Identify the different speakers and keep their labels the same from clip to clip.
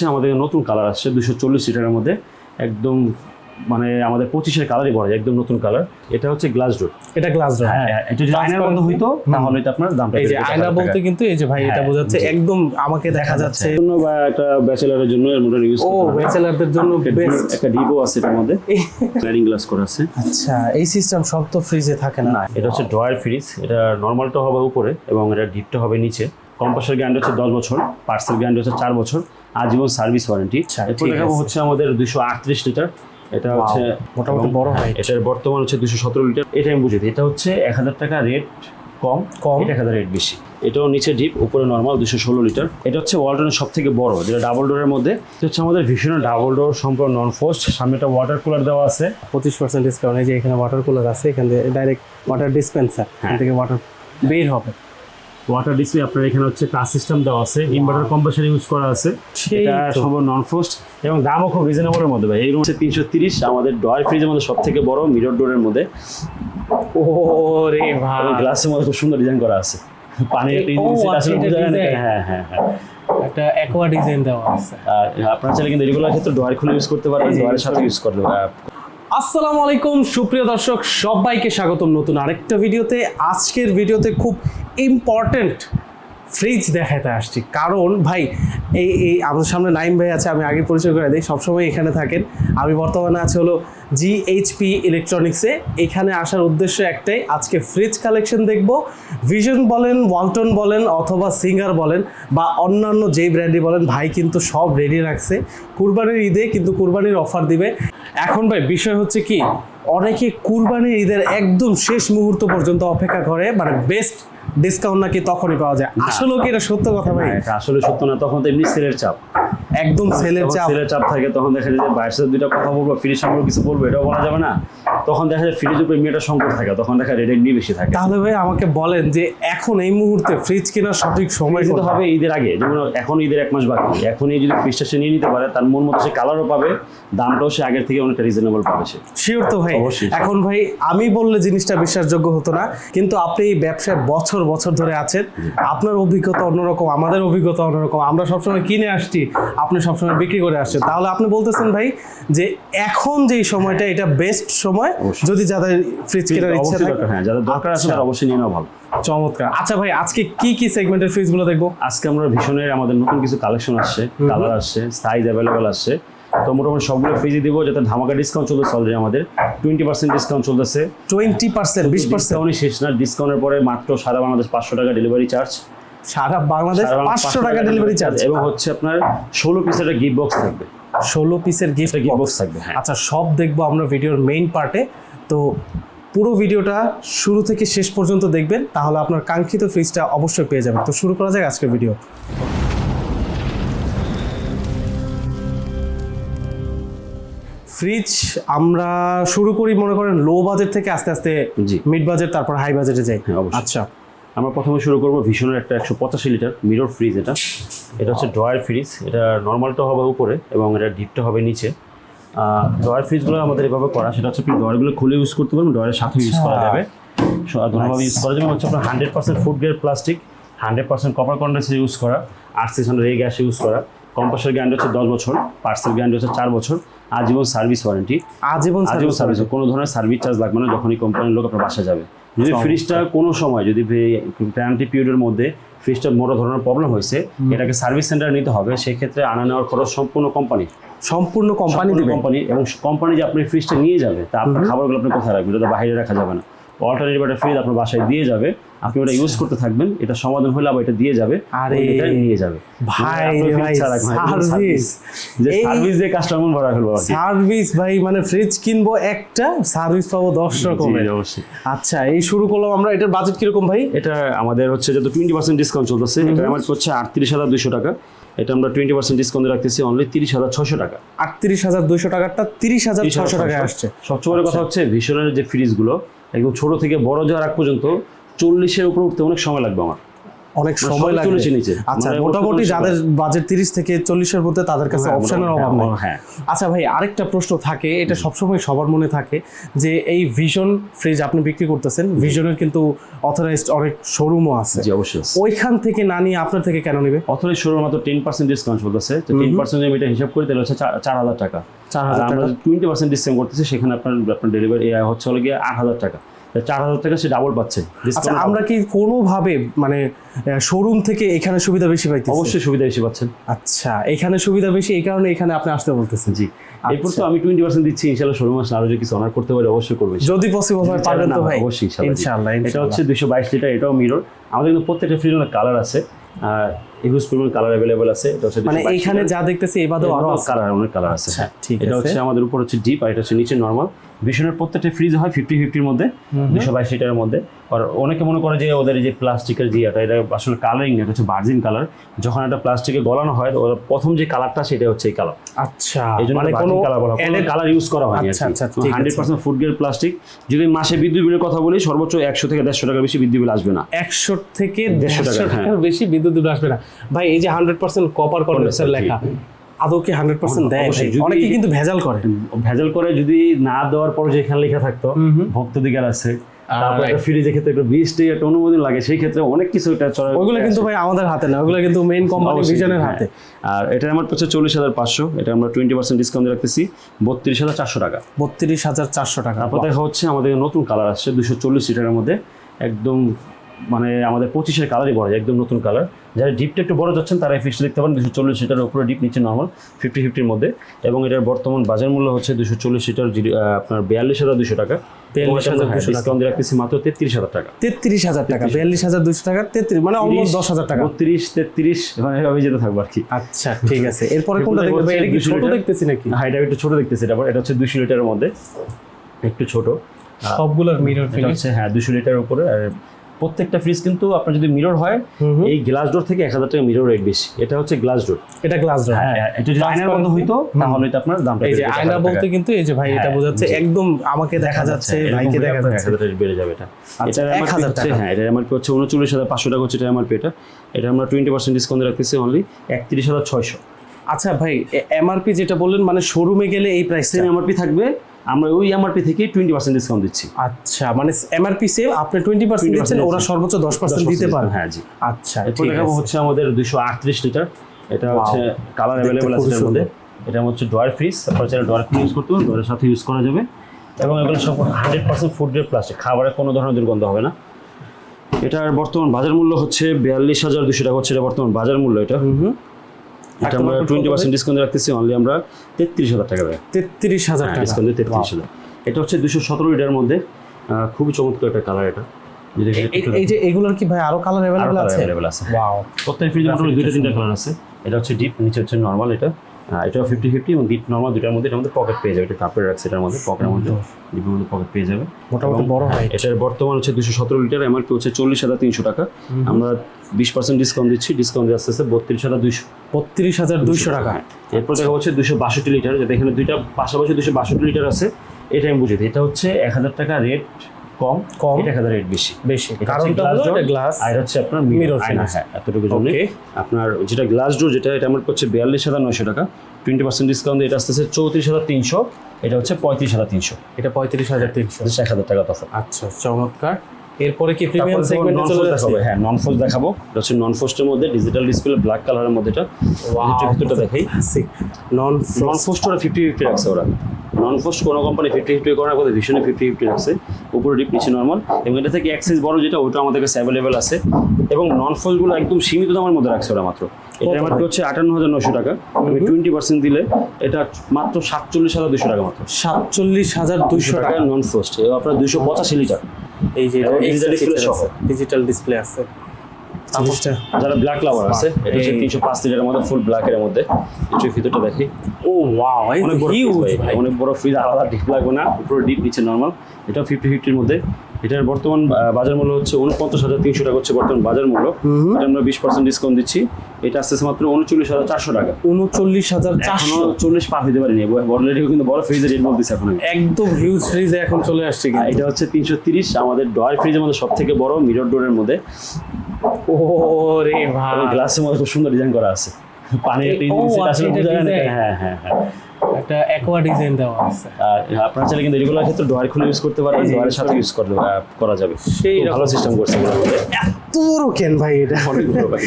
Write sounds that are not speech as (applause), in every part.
Speaker 1: হচ্ছে আমাদের নতুন কালার আসছে দুশো চল্লিশ লিটারের মধ্যে। একদম মানে আমাদের পঁচিশের কালারই বলা যায় একদম নতুন কালার এটা হচ্ছে গ্লাস ডোর
Speaker 2: এটা গ্লাস ডোর
Speaker 1: হ্যাঁ এটা যদি আয়নার মতো হইতো তাহলে এটা আপনার দামটা
Speaker 2: এই যে আয়না বলতে কিন্তু এই যে ভাই এটা
Speaker 1: হ্যাঁ,
Speaker 2: বোঝাচ্ছে একদম আমাকে দেখা যাচ্ছে।
Speaker 1: এর জন্য বা একটা ব্যাচেলারের জন্য এর মধ্যে ইউজ
Speaker 2: ও ব্যাচেলারদের জন্য বেস্ট
Speaker 1: একটা ডিপো আছে এটার মধ্যে। (laughs) স্লাইডিং গ্লাস করা আছে।
Speaker 2: আচ্ছা এই সিস্টেম সব তো ফ্রিজে থাকে না।
Speaker 1: না এটা হচ্ছে ড্রয়ার ফ্রিজ এটা নর্মালটা হবে উপরে এবং এটা ডিপটা হবে নিচে। কম্পাসের গ্যারান্টি হচ্ছে দশ বছর পার্সেল গ্যারান্টি হচ্ছে চার বছর আজীবন সার্ভিস ওয়ারেন্টি
Speaker 2: আচ্ছা,
Speaker 1: এরপর
Speaker 2: ঠিক
Speaker 1: দেখাবো হচ্ছে আমাদের দুশো আটত্রিশ লিটার এটা হচ্ছে
Speaker 2: মোটামুটি বড় height।
Speaker 1: এটার বর্তমান হচ্ছে দুশো সতেরো লিটার এটা আমি বুঝি এটা হচ্ছে এক হাজার টাকা রেট কম
Speaker 2: কম।
Speaker 1: এক হাজার রেট বেশি। এটাও নিচে ডিপ উপরে নর্মাল দুশো ষোলো লিটার এটা হচ্ছে ওয়ালটনের সব থেকে বড় যেটা ডাবল ডোরের মধ্যে। এটা হচ্ছে আমাদের ভীষণ ডাবল ডোর সম্পূর্ণ নন ফোস্ট সামনে একটা ওয়াটার কুলার দেওয়া আছে।
Speaker 2: পঁচিশ পার্সেন্ট ডিসকাউন্ট এই যে এখানে ওয়াটার কুলার আছে এখান থেকে ডাইরেক্ট ওয়াটার ডিসপেন্সার এখান থেকে ওয়াটার বের হবে।
Speaker 1: ওয়াটার ডিসপ্লে আপনার এখানে হচ্ছে টাচ সিস্টেম দেওয়া আছে ইনভার্টার কম্প্রেসার ইউজ করা আছে এটা। সম্ভব নন ফোস্ট এবং দামও খুব রিজনেবলের মধ্যে ভাই। এই রুম হচ্ছে তিনশো তিরিশ আমাদের ডয়ার ফ্রিজের মধ্যে সব থেকে বড় মিরর ডোরের মধ্যে।
Speaker 2: ও রে ভাই।
Speaker 1: গ্লাসের মধ্যে খুব সুন্দর ডিজাইন করা আছে। পানির একটা
Speaker 2: আচ্ছা,
Speaker 1: আসলে বোঝা যায়। না। হ্যাঁ হ্যাঁ হ্যাঁ।
Speaker 2: একটা অ্যাকোয়া ডিজাইন দেওয়া আছে।
Speaker 1: আর আপনার চাইলে কিন্তু রেগুলার ক্ষেত্রে ডয়ার খুলে ইউজ করতে পারেন ডয়ারের সাথে ইউজ করতে পারেন
Speaker 2: আসসালামু আলাইকুম সুপ্রিয় দর্শক সবাইকে স্বাগতম নতুন আরেকটা ভিডিওতে। আজকের ভিডিওতে খুব ইম্পর্ট্যান্ট ফ্রিজ দেখাতে আসছি। কারণ ভাই, এই এই আমাদের সামনে নাইম ভাই আছে, আমি আগে পরিচয় করে দিই, সবসময় এখানে থাকেন। আমি বর্তমানে আছি হলো জি জিএইচপি ইলেকট্রনিক্সে এখানে আসার উদ্দেশ্য একটাই, আজকে ফ্রিজ কালেকশন দেখব। ভিশন বলেন ওয়ালটন বলেন, অথবা সিঙ্গার বলেন, বা অন্যান্য যেই ব্র্যান্ডই বলেন, ভাই কিন্তু সব রেডি রাখছে। কুরবানির ঈদে কিন্তু কুরবানির অফার দিবে। এখন ভাই, বিষয় হচ্ছে কি, অনেকে কুরবানির ঈদের একদম শেষ মুহূর্ত পর্যন্ত অপেক্ষা করে মানে বেস্ট ডিসকাউন্ট নাকি তখনই পাওয়া যায়? আসলেও কি এটা সত্য কথা ভাই?
Speaker 1: এটা আসলে সত্য না তখন তো এমনি সেলের চাপ।
Speaker 2: একদম সেলের চাপ।
Speaker 1: সেলের চাপ থাকে তখন দেখা যায় যে বাইরের সাথে দুইটা কথা বলব ফ্রিজ সম্পর্কে কিছু বলব এটাও বলা যাবে না। তখন দেখা যায় ফ্রিজের উপরে একটা সংকট থাকে তখন দেখা রেট এমনি বেশি থাকে।
Speaker 2: তাহলে ভাই আমাকে বলেন যে এখন এই মুহূর্তে ফ্রিজ কেনার সঠিক সময়
Speaker 1: কিন্তু হবে ঈদের আগে যেমন এখন ঈদের এক মাস বাকি। এখনই যদি ফ্রিজটা সে নিয়ে নিতে পারে তার মন মতো সে কালারও পাবে দামটাও সে আগের থেকে অনেকটা রিজনেবল পাবে সে।
Speaker 2: শিওর তো ভাই। এখন ভাই আমি বললে জিনিসটা বিশ্বাসযোগ্য হতো না কিন্তু আপনি এই ব্যবসায় বছর বছর ধরে আছেন। আপনার অভিজ্ঞতা অন্যরকম আমাদের অভিজ্ঞতা অন্যরকম। আমরা সবসময় কিনে আসছি আপনি সবসময় বিক্রি করে আসছেন। তাহলে আপনি বলতেছেন ভাই যে এখন যেই সময়টা এটা বেস্ট সময় যদি যাদের ফ্রিজ কেনার ইচ্ছা থাকে
Speaker 1: হ্যাঁ যাদের দরকার আছে
Speaker 2: আচ্ছা।
Speaker 1: তারা অবশ্যই নিয়ে নেওয়া ভালো।
Speaker 2: চমৎকার। আচ্ছা ভাই আজকে কি কি সেগমেন্টের ফ্রিজগুলো দেখব?
Speaker 1: আজকে আমরা ভীষণের আমাদের নতুন কিছু কালেকশন আসছে কালার আসছে সাইজ অ্যাভেলেবেল আসছে। তো মোটামুটি সবগুলো ফ্রিজে দিব যাতে ধামাকা ডিসকাউন্ট চলতেছে অলরেডি আমাদের। টোয়েন্টি পার্সেন্ট ডিসকাউন্ট চলতেছে।
Speaker 2: টোয়েন্টি পার্সেন্ট বিশ পার্সেন্ট
Speaker 1: শেষ না ডিসকাউন্টের পরে মাত্র সারা বাংলাদেশ পাঁচশো টাকা ডেলিভারি চার্জ
Speaker 2: সারা বাংলাদেশ পাঁচশো টাকা ডেলিভারি চার্জ
Speaker 1: এবং হচ্ছে আপনার ষোলো পিসের একটা গিফট বক্স থাকবে।
Speaker 2: ষোলো পিসের গিফট
Speaker 1: গিফট বক্স থাকবে হ্যাঁ।
Speaker 2: আচ্ছা সব দেখব আমরা ভিডিওর মেইন পার্টে তো পুরো ভিডিওটা শুরু থেকে শেষ পর্যন্ত দেখবেন তাহলে আপনার কাঙ্ক্ষিত ফ্রিজটা অবশ্যই পেয়ে যাবেন। তো শুরু করা যাক আজকের ভিডিও ফ্রিজ আমরা শুরু করি মনে করেন লো বাজেট থেকে আস্তে আস্তে
Speaker 1: জি।
Speaker 2: মিড বাজেট তারপর হাই বাজেটে যাই।
Speaker 1: হ্যাঁ।
Speaker 2: আচ্ছা।
Speaker 1: আমরা প্রথমে শুরু করব ভীষণের একটা একশো পঁচাশি লিটার মিরর ফ্রিজ এটা। এটা হচ্ছে ড্রয়ার ফ্রিজ এটা নর্মালটা হবে উপরে এবং এটা ডিপটা হবে নিচে। ড্রয়ার ফ্রিজগুলো আমাদের এভাবে করা সেটা হচ্ছে আপনি ড্রয়ারগুলো খুলে ইউজ করতে পারবেন ড্রয়ারের সাথে ইউজ করা
Speaker 2: আচ্ছা।
Speaker 1: যাবে। ধন্যভাবে ইউজ করা যাবে হচ্ছে আপনার hundred percent food grade plastic hundred percent copper condenser use করা আর সিক্স হান্ড্রেড এই গ্যাস ইউজ করা। কম্পাসের গ্যারান্টি হচ্ছে দশ বছর পার্সেল গ্যারান্টি হচ্ছে চার বছর আজীবন সার্ভিস ওয়ারেন্টি
Speaker 2: আজীবন
Speaker 1: আজীবন
Speaker 2: সার্ভিস
Speaker 1: কোনো ধরনের সার্ভিস চার্জ লাগবে না যখনই কোম্পানির লোক আপনার বাসা যাবে। যদি ফ্রিজটা কোনো সময় যদি গ্যারান্টি পিরিয়ডের মধ্যে ফ্রিজটা বড় ধরনের প্রবলেম হয়েছে এটাকে সার্ভিস সেন্টারে নিতে হবে সেক্ষেত্রে আনা নেওয়ার খরচ সম্পূর্ণ কোম্পানি
Speaker 2: সম্পূর্ণ কোম্পানি
Speaker 1: কোম্পানি এবং কোম্পানি যে আপনি ফ্রিজটা নিয়ে যাবে তা আপনার খাবারগুলো আপনি কোথায় রাখবেন? এটা বাইরে রাখা যাবে না। অল্টারনেটিভ একটা ফ্রিজ আপনার বাসায় দিয়ে যাবে আপনি ওটা ইউজ করতে থাকবেন এটা সমাধান হলে আবার এটা দিয়ে যাবে
Speaker 2: আর
Speaker 1: এটা নিয়ে যাবে।
Speaker 2: ভাই ভাই, service।
Speaker 1: যে সার্ভিস দিয়ে কাস্টমার ভরা কি।
Speaker 2: সার্ভিস ভাই মানে ফ্রিজ কিনবো একটা সার্ভিস পাবো দশ রকমের।
Speaker 1: জি, অবশ্যই।
Speaker 2: আচ্ছা এই শুরু করলাম আমরা এটার বাজেট কীরকম ভাই?
Speaker 1: এটা আমাদের হচ্ছে যত টোয়েন্টি পার্সেন্ট ডিসকাউন্ট চলতেছে এটা আমার হচ্ছে আটত্রিশ হাজার দুশো টাকা। এটা আমরা টোয়েন্টি পার্সেন্ট ডিসকাউন্ট রাখতেছি অনলি তিরিশ হাজার ছশো টাকা।
Speaker 2: আটত্রিশ হাজার দুইশো টাকাটা তিরিশ হাজার ছশো টাকায় আসছে।
Speaker 1: সবচেয়ে বড় কথা হচ্ছে ভীষণের যে ফ্রিজগুলো একদম ছোট থেকে বড় যাওয়ার আগ পর্যন্ত চল্লিশের উপরে উঠতে অনেক সময় লাগবে আমার।
Speaker 2: অনেক
Speaker 1: মানে
Speaker 2: সময় লাগবে। আচ্ছা
Speaker 1: মানে
Speaker 2: মোটামুটি যাদের বাজেট তিরিশ থেকে চল্লিশের মধ্যে তাদের কাছে
Speaker 1: হ্যাঁ,
Speaker 2: অপশনের অভাব নেই।
Speaker 1: হ্যাঁ, হ্যাঁ।
Speaker 2: আচ্ছা ভাই আরেকটা প্রশ্ন থাকে এটা সবসময় সবার মনে থাকে যে এই ভিশন ফ্রিজ আপনি বিক্রি করতেছেন ভিশনের কিন্তু অথরাইজড অনেক শোরুমও আছে।
Speaker 1: জি অবশ্যই
Speaker 2: ওইখান থেকে না নিয়ে আপনার থেকে কেন নেবে?
Speaker 1: অথরিক শুরুর মাত্র টেন পার্সেন্ট ডিসকাউন্ট চলতেছে তো টেন পার্সেন্ট আমি এটা হিসাব করি তাহলে হচ্ছে চার- চার হাজার টাকা।
Speaker 2: চার
Speaker 1: আমরা
Speaker 2: টাকা।
Speaker 1: টোয়েন্টি পার্সেন্ট ডিসকাউন্ট করতেছি সেখানে আপনার আপনার ডেলিভারি হচ্ছে হলো গিয়ে আট হাজার টাকা। তা চার হাজার টাকা সে ডাবল পাচ্ছে।
Speaker 2: আচ্ছা আমরা কি কোনোভাবে মানে শোরুম থেকে এখানে সুবিধা বেশি পাইতেছি?
Speaker 1: অবশ্যই সুবিধা বেশি পাচ্ছেন।
Speaker 2: আচ্ছা এখানে সুবিধা বেশি এই কারণে এখানে আপনি আসতে বলতেছেন।
Speaker 1: জি। এরপর তো আমি টোয়েন্টি পার্সেন্ট দিচ্ছি ইনশাল্লাহ শোরুম আসলে আরও যদি কিছু অনার করতে পারি অবশ্যই করবে
Speaker 2: যদি পসিবল হয় পারবেন তো ভাই।
Speaker 1: অবশ্যই ইনশাল্লাহ এটা হচ্ছে দুশো বাইশ লিটার এটাও মিরর আমাদের কিন্তু প্রত্যেকটা ফ্রিজের কালার আছে। আর ইউজ পরিমাণ কালার অ্যাভেলেবেল আছে
Speaker 2: মানে এখানে যা দেখতেছি এবারেও আরও
Speaker 1: কালার অনেক কালার আছে।
Speaker 2: আচ্ছা, ঠিক
Speaker 1: এটা। হচ্ছে আমাদের উপর হচ্ছে ডিপ আর এটা হচ্ছে নিচে নরমাল ভীষণের প্রত্যেকটা ফ্রিজ হয় ফিফটি ফিফটির মধ্যে দুশো বাইশ লিটারের মধ্যে। আর অনেকে মনে করে যে ওদের এই যে প্লাস্টিকের যে এটা এটা আসলে কালারিং না হচ্ছে ভার্জিন কালার যখন একটা প্লাস্টিকে গলানো হয় ওর প্রথম যে কালারটা সেটা হচ্ছে এই কালার
Speaker 2: আচ্ছা
Speaker 1: এই জন্য
Speaker 2: মানে কোনো
Speaker 1: কালার বলা
Speaker 2: added-
Speaker 1: কালার ইউজ করা হয়
Speaker 2: আচ্ছা, আচ্ছা।
Speaker 1: Hundred percent food grade plastic যদি মাসে বিদ্যুৎ বিলের কথা বলি সর্বোচ্চ একশো থেকে দেড়শো টাকা বেশি বিদ্যুৎ বিল আসবে না।
Speaker 2: একশো থেকে
Speaker 1: দেড়শো হ্যাঁ।
Speaker 2: টাকার বেশি বিদ্যুৎ বিল আসবে না। ভাই এই যে হান্ড্রেড পার্সেন্ট কপার কন্ডেন্সার লেখা আদৌ কি হান্ড্রেড পার্সেন্ট দেয় অনেকে কিন্তু ভেজাল করে।
Speaker 1: ভেজাল করে যদি না দেওয়ার পর যেখানে লেখা থাকতো ভক্তদিকার আছে। তারপর. একটা ফ্রিজের ক্ষেত্রে একটা বৃষ্টি একটা অনুমোদন লাগে সেই ক্ষেত্রে অনেক কিছু এটা চলে
Speaker 2: ওইগুলো কিন্তু ভাই আমাদের হাতে না ওইগুলো কিন্তু মেইন কোম্পানি ভিশনের। হাতে।
Speaker 1: আর এটা আমার হচ্ছে চল্লিশ হাজার পাঁচশো এটা আমরা টোয়েন্টি পার্সেন্ট ডিসকাউন্ট রাখতেছি বত্রিশ হাজার চারশো টাকা।
Speaker 2: বত্রিশ হাজার চারশো টাকা।
Speaker 1: তারপর দেখা হচ্ছে আমাদের নতুন কালার আসছে দুশো চল্লিশ লিটারের মধ্যে একদম মানে আমাদের পঁচিশের কালারই বড় একদম নতুন কালার যারা ডিপটা একটু বড় যাচ্ছেন তারা এই ফিক্সটা দেখতে পারেন দুশো চল্লিশ লিটারের উপরে ডিপ নিচে নর্মাল ফিফটি ফিফটির মধ্যে। এবং এটার বর্তমান বাজার মূল্য হচ্ছে দুশো চল্লিশ লিটার আপনার বিয়াল্লিশ হাজার দুশো টাকা।
Speaker 2: 42,200 টাকা।
Speaker 1: ডিসকাউন্ট রাখতেছি মাত্র তেত্রিশ হাজার টাকা।
Speaker 2: তেত্রিশ হাজার টাকা বিয়াল্লিশ হাজার দুশো টাকা তেত্রিশ মানে অলমোস্ট দশ হাজার টাকা।
Speaker 1: বত্রিশ তেত্রিশ মানে এভাবে যেতে থাকব আর কি।
Speaker 2: আচ্ছা ঠিক আছে। এরপরে কোনটা দেখবে এটা কি ছোট দেখতেছি নাকি?
Speaker 1: হ্যাঁ একটু ছোট দেখতেছি এটা এটা হচ্ছে দুশো লিটারের মধ্যে একটু ছোট।
Speaker 2: সবগুলোর মিরর ফিনিশ
Speaker 1: হচ্ছে হ্যাঁ দুশো লিটার উপরে আর প্রত্যেকটা ফ্রিজ কিন্তু আপনার যদি মিরর হয় এই গ্লাস ডোর থেকে এক হাজার টাকা মিরর রেট বেশি। এটা হচ্ছে গ্লাস ডোর
Speaker 2: এটা গ্লাস ডোর
Speaker 1: হ্যাঁ এটা যদি আয়নার মতো হইতো তাহলে এটা আপনার দামটা
Speaker 2: এই যে আয়না বলতে কিন্তু এই যে ভাই এটা
Speaker 1: হ্যাঁ,
Speaker 2: বোঝাচ্ছে একদম আমাকে দেখা যাচ্ছে ভাইকে দেখা যাচ্ছে।
Speaker 1: 1000 টাকা বেড়ে যাবে এটা।
Speaker 2: আচ্ছা,
Speaker 1: এটা
Speaker 2: 1000 টাকা।
Speaker 1: হ্যাঁ এটা এমআরপি হচ্ছে উনচল্লিশ হাজার পাঁচশো টাকা হচ্ছে এটা এমআরপি এটা এটা আমরা টোয়েন্টি পার্সেন্ট ডিসকাউন্ট রাখতেছি অনলি একত্রিশ হাজার ছয়শো।
Speaker 2: আচ্ছা ভাই এমআরপি যেটা বললেন মানে শোরুমে গেলে এই প্রাইস
Speaker 1: এমআরপি থাকবে আমরা ওই এমআরপি থেকে টোয়েন্টি পার্সেন্ট ডিসকাউন্ট দিচ্ছি।
Speaker 2: আচ্ছা মানে এমআরপি সেম আপনি টোয়েন্টি পার্সেন্ট
Speaker 1: 20%
Speaker 2: দিচ্ছেন ওরা সর্বোচ্চ দশ পার্সেন্ট দিতে পারে
Speaker 1: হ্যাঁ জি।
Speaker 2: আচ্ছা
Speaker 1: দেখাবো হচ্ছে আমাদের দুশো আটত্রিশ লিটার। এটা হচ্ছে কালার অ্যাভেলেবেল আছে এটার মধ্যে। এটা হচ্ছে ডয়ার ফ্রিজ তারপর চাইলে ডয়ার ফ্রিজ ইউজ করতে পারেন ডয়ারের সাথে ইউজ করা যাবে। এবং এগুলো সব hundred percent food grade plastic খাবারের কোনো ধরনের দুর্গন্ধ হবে না। এটার বর্তমান বাজার মূল্য হচ্ছে বিয়াল্লিশ হাজার দুশো টাকা হচ্ছে এটা বর্তমান বাজার মূল্য এটা। এটা আমরা টোয়েন্টি পার্সেন্ট ডিসকাউন্ট রাখতেছি অনলি আমরা তেত্রিশ হাজার টাকা দেয়।
Speaker 2: তেত্রিশ হাজার টাকা।
Speaker 1: ডিসকাউন্ট তেত্রিশ হাজার। এটা হচ্ছে দুশো সতেরো লিটার মধ্যে খুবই চমৎকার একটা কালার এটা।
Speaker 2: এই- যে এগুলোর কি ভাই আরও কালার অ্যাভেলেবল আছে?
Speaker 1: অ্যাভেলেবেল আছে।
Speaker 2: ওয়াও
Speaker 1: প্রত্যেক ফ্রিজের মোটামুটি দুইটা তিনটা কালার আছে। এটা হচ্ছে ডিপ নিচে হচ্ছে নর্মাল এটা এটাও ফিফটি ফিফটি এবং ডিপ নর্মাল দুটার মধ্যে এটার মধ্যে পকেট পেয়ে যাবে এটা কাপড় রাখছে এটার মধ্যে পকেটের মধ্যে ডিপের মধ্যে পকেট পেয়ে যাবে।
Speaker 2: মোটামুটি বড় হয়
Speaker 1: এটার বর্তমান হচ্ছে দুশো সতেরো লিটার এমআরপি হচ্ছে চল্লিশ হাজার তিনশো টাকা। আমরা বিশ পার্সেন্ট ডিসকাউন্ট দিচ্ছি ডিসকাউন্ট দিয়ে আস্তে আস্তে বত্রিশ হাজার দুইশো।
Speaker 2: বত্রিশ হাজার দুইশো টাকা।
Speaker 1: হ্যাঁ। এরপর দেখা হচ্ছে দুশো বাষট্টি লিটার যেটা এখানে দুইটা পাশাপাশি দুশো বাষট্টি লিটার আছে এটা আমি বুঝি এটা হচ্ছে এক হাজার টাকা রেট কম
Speaker 2: কম।
Speaker 1: এটা এক হাজার রেট বেশি।
Speaker 2: বেশি কারণটা হলো এটা গ্লাস
Speaker 1: আর হচ্ছে আপনার মিরর আয়না হ্যাঁ এতটুকু জন্য। আপনার যেটা গ্লাস ডোর যেটা এটা আমার হচ্ছে বিয়াল্লিশ হাজার নয়শো টাকা। টোয়েন্টি পার্সেন্ট ডিসকাউন্ট এটা আসতেছে চৌত্রিশ হাজার তিনশো। এটা হচ্ছে পঁয়ত্রিশ হাজার তিনশো।
Speaker 2: এটা পঁয়ত্রিশ হাজার তিনশো।
Speaker 1: এক হাজার টাকা তখন
Speaker 2: আচ্ছা চমৎকার। এরপরে কি প্রিমিয়াম সেগমেন্টে চলে যাচ্ছে?
Speaker 1: হ্যাঁ নন ফোস্ট দেখাবো হচ্ছে নন ফোস্টের মধ্যে ডিজিটাল ডিসপ্লে ব্ল্যাক কালারের মধ্যে এটা। ভিতরটা ভিতরটা দেখাই।
Speaker 2: নন
Speaker 1: নন ফোস্ট ওরা ফিফটি ফিফটি রাখছে ওরা। নন ফোস্ট কোনো কোম্পানি ফিফটি ফিফটি করার কথা ভীষণই ফিফটি ফিফটি রাখছে। উপরে ডিপ নিচে নর্মাল এবং এটা থেকে সাইজ বড় যেটা ওটা আমাদের কাছে অ্যাভেলেবেল আছে। এবং নন ফোস্টগুলো একদম সীমিত দামের মধ্যে রাখছে ওরা মাত্র। এটা আমার হচ্ছে আটান্ন হাজার নশো টাকা আমি টোয়েন্টি পার্সেন্ট দিলে এটা মাত্র সাতচল্লিশ হাজার দুশো টাকা মাত্র।
Speaker 2: সাতচল্লিশ হাজার দুইশো
Speaker 1: দুশো টাকা নন ফোস্ট আপনার দুশো পঁচাশি লিটার।
Speaker 2: এই যে। ডিজিটাল ডিসপ্লে আছে।
Speaker 1: যারা ব্ল্যাক লাভার আছে এটা হচ্ছে তিনশো পাঁচ লিটারের মধ্যে ফুল ব্ল্যাকের মধ্যে। কিছু ভিতরটা দেখি।
Speaker 2: ও ওয়াও
Speaker 1: অনেক অনেক বড় ফ্রিজ আলাদা ডিপ লাগবে না উপরে ডিপ নিচে নর্মাল এটা ফিফটি ফিফটির মধ্যে। এটার বর্তমান বাজার মূল্য হচ্ছে উনপঞ্চাশ হাজার তিনশো টাকা হচ্ছে বর্তমান বাজার মূল্য। এটা আমরা বিশ পার্সেন্ট ডিসকাউন্ট দিচ্ছি। এটা আসতে আসতে মাত্র উনচল্লিশ হাজার চারশো টাকা।
Speaker 2: উনচল্লিশ হাজার চারশো।
Speaker 1: চল্লিশ পার হতে পারিনি। অলরেডি কিন্তু বড় ফ্রিজের রেট বলতেছে এখন
Speaker 2: একদম হিউজ ফ্রিজ এখন চলে আসছে
Speaker 1: এটা হচ্ছে তিনশো তিরিশ। আমাদের ডয়ার ফ্রিজের মধ্যে সব থেকে বড় মিরর ডোরের মধ্যে।
Speaker 2: ও ওরে ভাই।
Speaker 1: গ্লাসের মধ্যে খুব সুন্দর ডিজাইন করা আছে। পানির
Speaker 2: আচ্ছা।
Speaker 1: হ্যাঁ হ্যাঁ হ্যাঁ।
Speaker 2: একটা অ্যাকোয়া ডিজাইন দেওয়া আছে।
Speaker 1: আর আপনারা চাইলে কিন্তু রেগুলার ক্ষেত্রে ডোয়ার খুলে ইউজ করতে ডোয়ারের সাথে ইউজ আহ, করা যাবে।
Speaker 2: সেই
Speaker 1: ভালো সিস্টেম করছে
Speaker 2: এত বড় কেন ভাই এটা?
Speaker 1: অনেক বড় ভাই।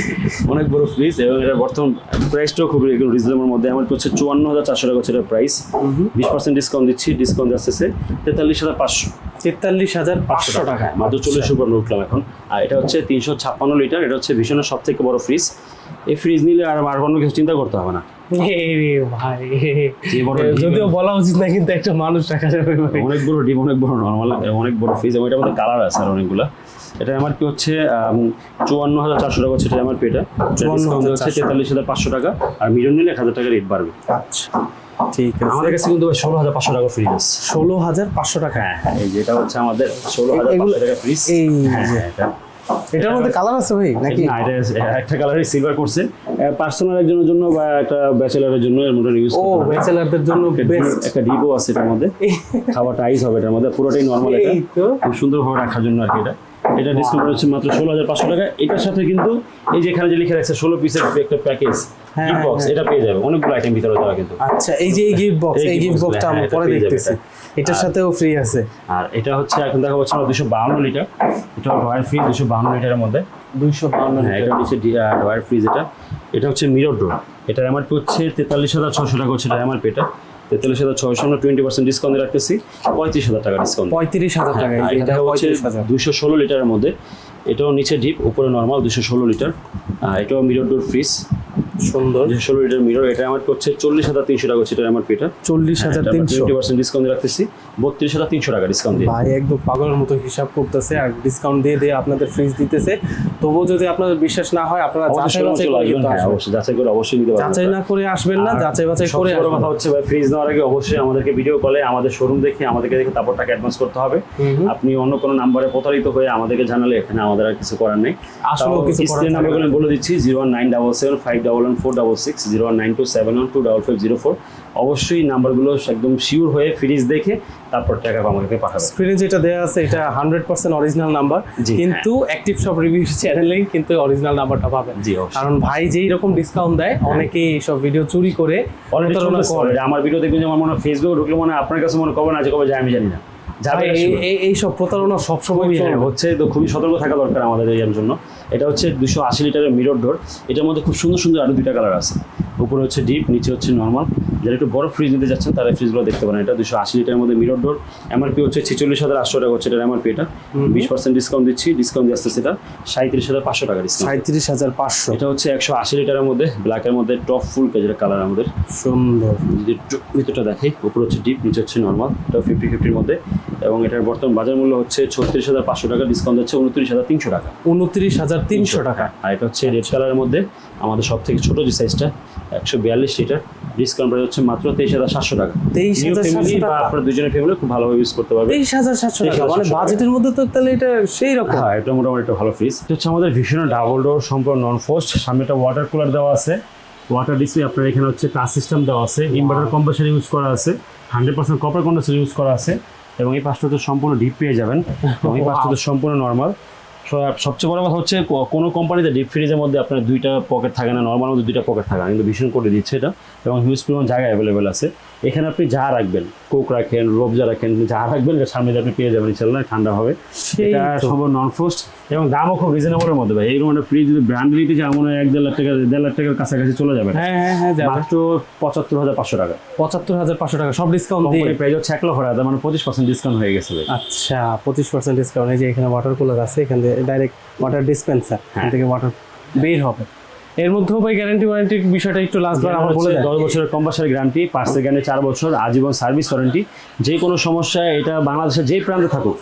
Speaker 1: অনেক বড় ফ্রিজ এবং এটার বর্তমান প্রাইসটাও খুবই রিজনেবল মধ্যে। আমার হচ্ছে চুয়ান্ন হাজার চারশো টাকা হচ্ছে প্রাইস বিশ পার্সেন্ট ডিসকাউন্ট দিচ্ছি ডিসকাউন্ট আসতেছে তেতাল্লিশ হাজার পাঁচশো।
Speaker 2: তেতাল্লিশ হাজার পাঁচশো টাকা।
Speaker 1: মাত্র চল্লিশ উপর উঠলাম এখন। আর এটা হচ্ছে তিনশো ছাপ্পান্ন লিটার এটা হচ্ছে ভীষণের সব থেকে বড় ফ্রিজ এই ফ্রিজ নিলে আর আর কোনো কিছু চিন্তা করতে হবে না।
Speaker 2: যদিও বলা উচিত না কিন্তু একটা মানুষ রাখা যাবে
Speaker 1: অনেক বড় ডিপ অনেক বড় নর্মাল অনেক বড় ফ্রিজ এবং এটার মধ্যে কালার আছে আর অনেকগুলো। এটা আমার কি হচ্ছে চুয়ান্ন হাজার চারশো টাকা হচ্ছে আমার পেটা।
Speaker 2: 54,400
Speaker 1: ডিসকাউন্ট হচ্ছে তেতাল্লিশ হাজার পাঁচশো টাকা আর মিলিয়ন নিলে এক হাজার টাকা রেট বাড়বে।
Speaker 2: আচ্ছা ঠিক আছে।
Speaker 1: আমাদের কাছে কিন্তু ষোলো হাজার পাঁচশো টাকা ফ্রিজ আছে।
Speaker 2: ষোলো হাজার পাঁচশো টাকা?
Speaker 1: হ্যাঁ হ্যাঁ এই যে এটা হচ্ছে আমাদের ষোলো হাজার টাকা ফ্রিজ
Speaker 2: এই
Speaker 1: হ্যাঁ হ্যাঁ
Speaker 2: এটার মধ্যে কালার আছে ভাই নাকি?
Speaker 1: না এটা একটা কালারই সিলভার করছে। পার্সোনাল একজনের জন্য বা একটা ব্যাচেলারের জন্য এর মধ্যে ইউজ
Speaker 2: ও ব্যাচেলারদের জন্য বেস্ট
Speaker 1: একটা ডিপও আছে এটার মধ্যে। খাবারটা আইস হবে এটার মধ্যে পুরোটাই নর্মাল এটা। খুব সুন্দরভাবে রাখার জন্য আর কি এটা। এটা ডিসকাউন্ট হচ্ছে মাত্র ষোলো হাজার পাঁচশো টাকা। এটার সাথে কিন্তু এই যে এখানে যে লিখে রাখছে ষোলো পিসের একটা প্যাকেজ গিফট বক্স
Speaker 2: হ্যাঁ।
Speaker 1: এটা পেয়ে যাবে। অনেকগুলো আইটেম ভিতরে দেওয়া কিন্তু।
Speaker 2: আচ্ছা এই যে এই গিফট বক্স
Speaker 1: এই
Speaker 2: এই গিফট বক্সটা
Speaker 1: হ্যাঁ,
Speaker 2: আমরা পরে দেখতেছি। এটার সাথেও ফ্রি আছে।
Speaker 1: আর এটা হচ্ছে এখন দেখা আমার দুশো বাহান্ন লিটার এটা দুশো বাহান্ন লিটারের মধ্যে।
Speaker 2: দুইশো
Speaker 1: হ্যাঁ এটা হচ্ছে ড্রয়ার ফ্রিজ এটা এটা হচ্ছে মিরর ডোর এটার এমআরপি হচ্ছে তেতাল্লিশ হাজার ছশো টাকা হচ্ছে এটা এমআরপি এটা। তেতাল্লিশ হাজার ছয়শো আমরা টোয়েন্টি পার্সেন্ট ডিসকাউন্ট রাখতেছি। পঁয়ত্রিশ হাজার টাকা ডিসকাউন্ট
Speaker 2: পঁয়ত্রিশ হাজার টাকা
Speaker 1: এটা হচ্ছে দুশো ষোলো লিটারের মধ্যে। এটাও নিচে ডিপ উপরে নর্মাল দুশো ষোলো লিটার এটাও মিরর ডোর ফ্রিজ
Speaker 2: সুন্দর।
Speaker 1: ষোলো লিটার মিরর এটা আমার হচ্ছে চল্লিশ হাজার তিনশো টাকা হচ্ছে এটা আমার পেটা
Speaker 2: চল্লিশ হাজার তিনশো।
Speaker 1: টোয়েন্টি পার্সেন্ট ডিসকাউন্ট রাখতেছি। বত্রিশ হাজার তিনশো টাকা ডিসকাউন্ট দিয়ে।
Speaker 2: ভাই একদম পাগলের মতো হিসাব করতেছে আর ডিসকাউন্ট দিয়ে দিয়ে আপনাদের ফ্রিজ দিতেছে। তবুও যদি আপনাদের বিশ্বাস না হয় আপনারা যাচাই বাছাই করে কিন্তু
Speaker 1: হ্যাঁ অবশ্যই যাচাই করে অবশ্যই নিতে পারবেন।
Speaker 2: যাচাই না করে আসবেন না যাচাই বাছাই করে
Speaker 1: বড় কথা হচ্ছে ভাই ফ্রিজ নেওয়ার আগে অবশ্যই আমাদেরকে ভিডিও কলে আমাদের শোরুম দেখে আমাদেরকে দেখে তারপর টাকা অ্যাডভান্স করতে হবে। আপনি অন্য কোনো নাম্বারে প্রতারিত হয়ে আমাদেরকে জানালে এখানে আমাদের আর কিছু করার নেই।
Speaker 2: আসলেও কিছু করার
Speaker 1: স্ক্রিন
Speaker 2: থাকে
Speaker 1: নাম্বারগুলো
Speaker 2: না।
Speaker 1: বলে দিচ্ছি zero one nine double seven five double one four double six zero one nine two seven one two double five zero four অবশ্যই নাম্বারগুলো একদম শিওর হয়ে ফ্রিজ দেখে তারপর টাকা আমাকে পাঠাবে
Speaker 2: স্ক্রিনে যেটা দেওয়া আছে এটা হান্ড্রেড পার্সেন্ট অরিজিনাল নাম্বার কিন্তু অ্যাক্টিভ সব রিভিউ চ্যানেলেই কিন্তু অরিজিনাল নাম্বারটা পাবেন।
Speaker 1: জি
Speaker 2: কারণ ভাই যেই রকম ডিসকাউন্ট দেয় অনেকেই এইসব ভিডিও চুরি করে
Speaker 1: আমার ভিডিও দেখবেন যে আমার মনে হয় ফেসবুকে ঢুকলে মনে হয় আপনার কাছে মনে কবে না যে কবে যায় আমি জানি না।
Speaker 2: এইসব প্রতারণা সবসময়
Speaker 1: হচ্ছে তো খুবই সতর্ক থাকা দরকার আমাদের এই জন্য। এটা হচ্ছে দুশো আশি লিটারের মিরর ডোর এটার মধ্যে খুব সুন্দর সুন্দর আরও দুইটা কালার আছে। উপরে হচ্ছে ডিপ নিচে হচ্ছে নর্মাল যারা একটু বড় ফ্রিজ নিতে যাচ্ছেন তারা ফ্রিজগুলো দেখতে পারেন। এটা দুশো আশি লিটারের মধ্যে মিরর ডোর এমআরপি হচ্ছে ছেচল্লিশ হাজার আটশো টাকা হচ্ছে এটার এমআরপি এটা। বিশ পার্সেন্ট ডিসকাউন্ট দিচ্ছি ডিসকাউন্ট দিয়ে আসতেছে এটা। সাঁত্রিশ হাজার পাঁচশো টাকা ডিসকাউন্ট
Speaker 2: সাঁত্রিশ হাজার পাঁচশো।
Speaker 1: এটা হচ্ছে একশো আশি লিটারের মধ্যে ব্ল্যাকের মধ্যে টপ ফুল পেজের কালার আমাদের।
Speaker 2: সুন্দর।
Speaker 1: যদি ভিতরটা দেখাই উপরে হচ্ছে ডিপ নিচে হচ্ছে নর্মাল এটা ফিফটি ফিফটির মধ্যে। এবং এটার বর্তমান বাজার মূল্য হচ্ছে ছত্রিশ হাজার পাঁচশো টাকা ডিসকাউন্ট হচ্ছে উনত্রিশ হাজার তিনশো টাকা।
Speaker 2: উনত্রিশ হাজার তিনশো টাকা।
Speaker 1: আর এটা হচ্ছে রেড কালারের মধ্যে আমাদের সব থেকে ছোটো যে সাইজটা একশো বিয়াল্লিশ লিটার ডিসকাউন্ট প্রাইস হচ্ছে মাত্র তেইশ হাজার সাতশো টাকা।
Speaker 2: তেইশ হাজার
Speaker 1: ফ্যামিলি বা আপনার দুজনের ফ্যামিলি খুব ভালোভাবে ইউজ করতে পারবে।
Speaker 2: তেইশ হাজার সাতশো টাকা। মানে বাজেটের মধ্যে তো তাহলে এটা সেই রকম।
Speaker 1: হ্যাঁ এটা মোটামুটি একটা ভালো ফ্রিজ হচ্ছে আমাদের ভীষণ ডাবল ডোর সম্পূর্ণ নন ফোস্ট সামনে একটা ওয়াটার কুলার দেওয়া আছে। ওয়াটার ডিসপ্লে আপনার এখানে হচ্ছে টাচ সিস্টেম দেওয়া আছে। ইনভার্টার কম্প্রেসার ইউজ করা আছে। Hundred percent copper condenser use করা আছে। এবং এই পাঁচটা হচ্ছে সম্পূর্ণ ডিপ পেয়ে যাবেন। এবং এই পাঁচটা হচ্ছে সম্পূর্ণ নর্মাল সবচেয়ে বড় কথা হচ্ছে কোনো কোম্পানিতে ডিপ ফ্রিজের মধ্যে আপনার দুইটা পকেট থাকে না নর্মাল মধ্যে দুইটা পকেট থাকে কিন্তু ভীষণ করে দিচ্ছে এটা। এবং হিউজ পরিমাণ জায়গা অ্যাভেলেবেল আছে। এখানে আপনি যা রাখবেন কোক রাখেন রোবজা রাখেন যা রাখবেন সামনে আপনি পেয়ে যাবেন ইনশাল্লাহ ঠান্ডা হবে। এটা। সম্ভব নন ফোস্ট এবং দামও খুব রিজনেবলের মধ্যে ভাই। এইরকম একটা ফ্রিজ যদি ব্র্যান্ড নিতে চায় মনে হয় এক দেড় লাখ টাকা দেড় লাখ টাকার কাছাকাছি চলে যাবে।
Speaker 2: হ্যাঁ হ্যাঁ হ্যাঁ
Speaker 1: মাত্র পঁচাত্তর হাজার পাঁচশো টাকা।
Speaker 2: পঁচাত্তর হাজার পাঁচশো টাকা সব ডিসকাউন্ট দিয়ে।
Speaker 1: প্রাইস হচ্ছে এক লক্ষ টাকা মানে পঁচিশ পার্সেন্ট ডিসকাউন্ট হয়ে গেছে
Speaker 2: আচ্ছা পঁচিশ পার্সেন্ট ডিসকাউন্ট এই যে এখানে ওয়াটার কুলার আছে এখান থেকে ডাইরেক্ট ওয়াটার ডিসপেন্সার এখান
Speaker 1: হ্যাঁ।
Speaker 2: থেকে ওয়াটার বের হবে। এর মধ্যেও ভাই গ্যারান্টি ওয়ারেন্টির বিষয়টা একটু লাস্ট বার আমার বলে
Speaker 1: দশ বছরের কম্পাসার গ্যারান্টি পাঁচ সেকেন্ডে চার বছর আজীবন সার্ভিস ওয়ারেন্টি যে কোনো সমস্যা এটা বাংলাদেশের যে প্রান্তে থাকুক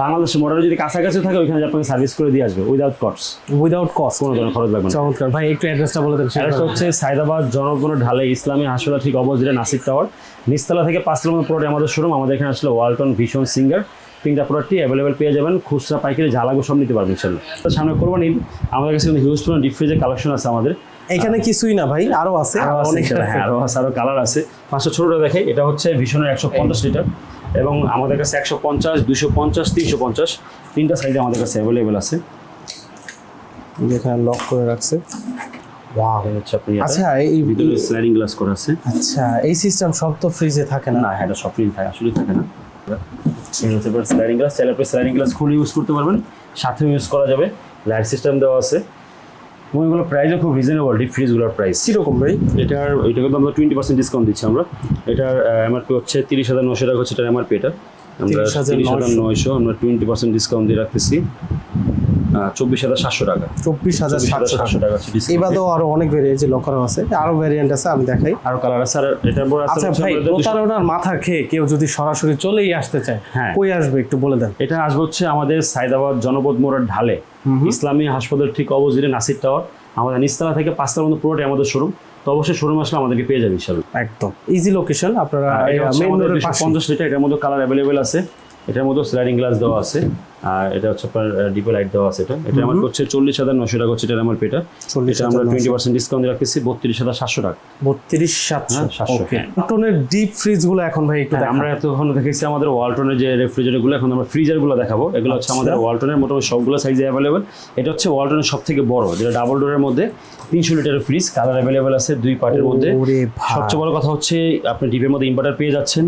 Speaker 1: বাংলাদেশের মোটরে যদি কাছাকাছি থাকে ওইখানে আপনাকে সার্ভিস করে দিয়ে আসবে উইদাউট কস্ট
Speaker 2: উইদাউট কস্ট
Speaker 1: কোনো ধরনের খরচ লাগবে না।
Speaker 2: চমৎকার। ভাই একটু অ্যাড্রেসটা বলে দেন
Speaker 1: আরেকটা হচ্ছে সাইদাবাদ জনগণ ঢালে ইসলামী হাসপাতাল ঠিক অপোজিটে নাসিক টাওয়ার। নিচতলা থেকে পাঁচ কিলোমিটার পরে আমাদের শোরুম আমাদের এখানে আসলে ওয়ালটন ভীষণ সিঙ্গার তিনটা প্রোডাক্টটি অ্যাভেলেবেল পেয়ে যাবেন। খুচরা পাইকারি ঝালাগো সব নিতে পারবেন ইনশাল্লাহ তো সামনে করবেন ঈদ আমাদের কাছে কিন্তু হিউজ পরিমাণ ডিপ ফ্রিজের কালেকশন আছে আমাদের।
Speaker 2: এখানে কিছুই না ভাই আরও আছে।
Speaker 1: আরও আছে হ্যাঁ আরও আছে আরও কালার আছে। পাঁচশো ছোটোটা দেখে এটা হচ্ছে ভীষণের একশো পঞ্চাশ লিটার এবং আমাদের কাছে একশো পঞ্চাশ দুশো পঞ্চাশ তিনশো পঞ্চাশ। তিনটা সাইজে আমাদের কাছে অ্যাভেলেবেল আছে।
Speaker 2: যেখানে লক করে রাখছে। আচ্ছা এই
Speaker 1: ভিতরে স্লাইডিং গ্লাস করা আছে।
Speaker 2: আচ্ছা এই সিস্টেম সব তো ফ্রিজে থাকে না?
Speaker 1: না এটা সব ফ্রিজ থাকে আসলে থাকে না। এটা পারে স্লাইডিং গ্লাস চাইলে আপনি স্লাইডিং গ্লাস খুলে ইউজ করতে পারবেন। সাথেও ইউজ করা যাবে। লাইট সিস্টেম দেওয়া আছে। এবং এগুলো প্রাইসও খুব রিজনেবল ডিপ ফ্রিজগুলোর প্রাইস
Speaker 2: সেরকম ভাই?
Speaker 1: এটার এটা কিন্তু আমরা টোয়েন্টি পার্সেন্ট ডিসকাউন্ট দিচ্ছি আমরা। এটার এমআরপি হচ্ছে তিরিশ হাজার নশো টাকা হচ্ছে এটার এমআরপি এটা আমরা
Speaker 2: 30,900
Speaker 1: তিরিশ হাজার নয়শো আমরা টোয়েন্টি পার্সেন্ট ডিসকাউন্ট দিয়ে রাখতেছি। চব্বিশ হাজার সাতশো টাকা।
Speaker 2: চব্বিশ হাজার সাতশো
Speaker 1: সাতশো টাকা হচ্ছে discount।
Speaker 2: আরও অনেক ভেরিয়েন্ট লক আছে। আরও ভেরিয়েন্ট আছে আমি দেখাই।
Speaker 1: আরও কালার আছে আর এটার পর
Speaker 2: আচ্ছা ভাই
Speaker 1: আমাদের
Speaker 2: প্রতারণার মাথা খেয়ে কেউ যদি সরাসরি চলেই আসতে চায়
Speaker 1: হ্যাঁ।
Speaker 2: কই আসবে একটু বলে দেন?
Speaker 1: এটা আসবে হচ্ছে আমাদের সাইদাবাদ জনপদ মোড়ের ঢালে। ইসলামী হাসপাতাল ঠিক অপোজিটে নাসির টাওয়ার। আমাদের নিচতলা থেকে পাঁচতলার মধ্যে পুরোটাই আমাদের শোরুম তো অবশ্যই শোরুম আসলে আমাদেরকে পেয়ে যাবে
Speaker 2: একদম। ইজি লোকেশন আপনারা পাশে।
Speaker 1: পঞ্চাশ লিটার এটার মধ্যে কালার অ্যাভেলেবেল আছে। এটার মধ্যে স্লাইডিং গ্লাস দেওয়া আছে আর এটা হচ্ছে আপনার ডিপো লাইট দেওয়া আছে এটা। এটা আমার হচ্ছে চল্লিশ হাজার নশো টাকা হচ্ছে এটা আমার পেটা। এটা আমরা টোয়েন্টি পার্সেন্ট ডিসকাউন্ট রাখতেছি বত্রিশ হাজার সাতশো টাকা।
Speaker 2: বত্রিশ সাতশো।
Speaker 1: 700,
Speaker 2: ওকে
Speaker 1: হ্যাঁ।
Speaker 2: ডিপ ফ্রিজগুলো এখন ভাই একটু
Speaker 1: হ্যাঁ। আমরা এতক্ষণ দেখেছি আমাদের ওয়ালটনের যে রেফ্রিজারেটরগুলো এখন আমরা ফ্রিজারগুলো দেখাবো। এগুলো হচ্ছে আমাদের
Speaker 2: আচ্ছা।
Speaker 1: ওয়ালটনের মোটামুটি সবগুলো সাইজে অ্যাভেলেবেল এটা হচ্ছে ওয়ালটনের সব থেকে বড় যেটা ডাবল ডোরের মধ্যে তিনশো লিটারের ফ্রিজ কালার অ্যাভেলেবেল আছে দুই পার্টের মধ্যে। সবচেয়ে বড় কথা হচ্ছে আপনি ডিপের মধ্যে ইনভার্টার পেয়ে যাচ্ছেন।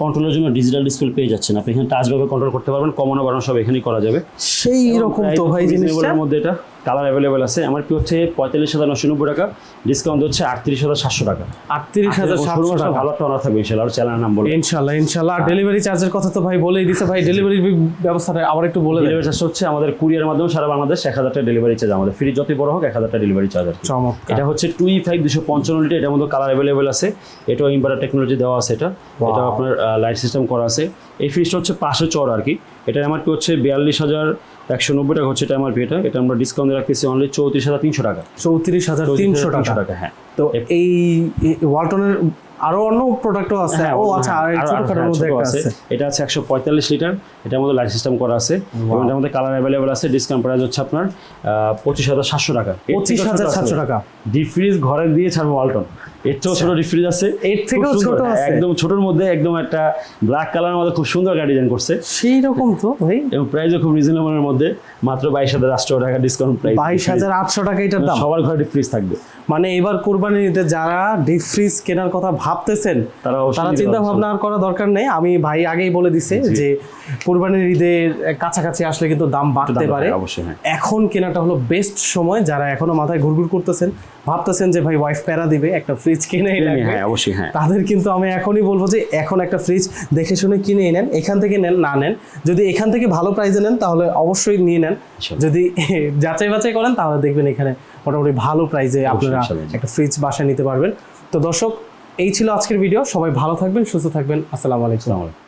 Speaker 1: কন্ট্রোলের জন্য ডিজিটাল ডিসপ্লে পেয়ে যাচ্ছেন। আপনি এখানে টাচ ভাবে কন্ট্রোল করতে পারবেন কমানো বাড়ানো সব এখানেই করা যাবে।
Speaker 2: সেই রকম তো ভাই জিনিসটা।
Speaker 1: মধ্যে এটা। কালার অ্যাভেলেবেল আছে। আমার কি হচ্ছে পঁয়তাল্লিশ হাজার নশো নব্বই টাকা ডিসকাউন্ট হচ্ছে আটত্রিশ হাজার সাতশো টাকা।
Speaker 2: আটত্রিশ হাজার সাতশো টাকা
Speaker 1: ভালো একটা অনার থাকবে ইনশাল্লাহ আর চ্যানেল নাম বলে
Speaker 2: ইনশাল্লাহ। ইনশাল্লাহ ডেলিভারি চার্জের কথা তো ভাই বলেই দিছে ভাই ডেলিভারি ব্যবস্থাটা আবার একটু বলে
Speaker 1: ডেলিভারি চার্জ হচ্ছে আমাদের কুরিয়ার মাধ্যমে সারা বাংলাদেশ এক হাজার টাকা ডেলিভারি চার্জ আমাদের ফ্রি যতই বড় হোক এক হাজার টাকা ডেলিভারি চার্জ আর কি।
Speaker 2: চমৎকার।
Speaker 1: এটা হচ্ছে টু ই ফাইভ দুশো পঞ্চান্ন লিটার এটার মধ্যে কালার অ্যাভেলেবেল আছে। এটাও ইনভার্টার টেকনোলজি দেওয়া আছে এটা। এটা আপনার লাইট সিস্টেম করা আছে। এই ফ্রিজটা হচ্ছে পাঁচশো চড় আর কি। এটা আমার কি হচ্ছে বিয়াল্লিশ হাজার একশো নব্বই টাকা হচ্ছে এটা এমআরপি এটা এটা আমরা ডিসকাউন্ট রাখতেছি অনলি চৌত্রিশ হাজার তিনশো টাকা।
Speaker 2: চৌত্রিশ হাজার তিনশো টাকা।
Speaker 1: হ্যাঁ।
Speaker 2: তো এই ওয়ালটনের আরও অন্য প্রোডাক্টও আছে।
Speaker 1: হ্যাঁ,
Speaker 2: ও
Speaker 1: হ্যাঁ,
Speaker 2: আচ্ছা আর ছোটখাটোর
Speaker 1: হ্যাঁ,
Speaker 2: মধ্যে একটা
Speaker 1: আছে। এটা আছে একশো পঁয়তাল্লিশ লিটার এটার মধ্যে লাইট সিস্টেম করা আছে। এবং এটার মধ্যে কালার অ্যাভেলেবেল আছে ডিসকাউন্ট প্রাইস হচ্ছে আপনার পঁচিশ হাজার সাতশো টাকা। এর
Speaker 2: পঁচিশ
Speaker 1: থেকেও
Speaker 2: হাজার
Speaker 1: ছোট
Speaker 2: সাতশো
Speaker 1: আছে।
Speaker 2: টাকা।
Speaker 1: ডিপ ফ্রিজ ঘরে দিয়ে ছাড়বো ওয়ালটন। এর থেকেও ছোট ডিপ ফ্রিজ আছে।
Speaker 2: এর থেকেও ছোট আছে?
Speaker 1: একদম ছোটর মধ্যে একদম একটা ব্ল্যাক কালারের মধ্যে খুব সুন্দর গাড়ি ডিজাইন করছে।
Speaker 2: সেই রকম তো ভাই।
Speaker 1: এবং প্রাইসও খুব রিজনেবলের মধ্যে। মাত্র বাইশ হাজার আটশো টাকা ডিসকাউন্ট প্রাইস
Speaker 2: বাইশ হাজার আটশো টাকা এটার দাম?
Speaker 1: সবার ঘরে ফ্রিজ থাকবে।
Speaker 2: মানে এবার কোরবানি ঈদে যারা ডিপ ফ্রিজ কেনার কথা ভাবতেছেন
Speaker 1: তারা
Speaker 2: তারা চিন্তা ভাবনা আর করা দরকার নেই। আমি ভাই আগেই বলে দিছে যে কোরবানির ঈদের কাছাকাছি আসলে কিন্তু দাম বাড়তে পারে।
Speaker 1: অবশ্যই, হ্যাঁ।
Speaker 2: এখন কেনাটা হলো বেস্ট সময় যারা এখনও মাথায় ঘুরঘুর করতেছেন ভাবতেছেন যে ভাই ওয়াইফ প্যারা দিবে একটা ফ্রিজ কিনে
Speaker 1: হ্যাঁ অবশ্যই হ্যাঁ।
Speaker 2: তাদের কিন্তু আমি এখনই বলব যে এখন একটা ফ্রিজ দেখে শুনে কিনে নেন এখান থেকে নেন না নেন। যদি এখান থেকে ভালো প্রাইসে নেন তাহলে অবশ্যই নিয়ে নেন।
Speaker 1: ইনশাল্লাহ।
Speaker 2: যদি (laughs) যাচাই বাছাই করেন তাহলে দেখবেন এখানে মোটামুটি ভালো প্রাইজে আপনারা একটা ফ্রিজ বাসায় নিতে পারবেন। তো দর্শক এই ছিল আজকের ভিডিও সবাই ভালো থাকবেন সুস্থ থাকবেন।
Speaker 1: আসসালামু আলাইকুম।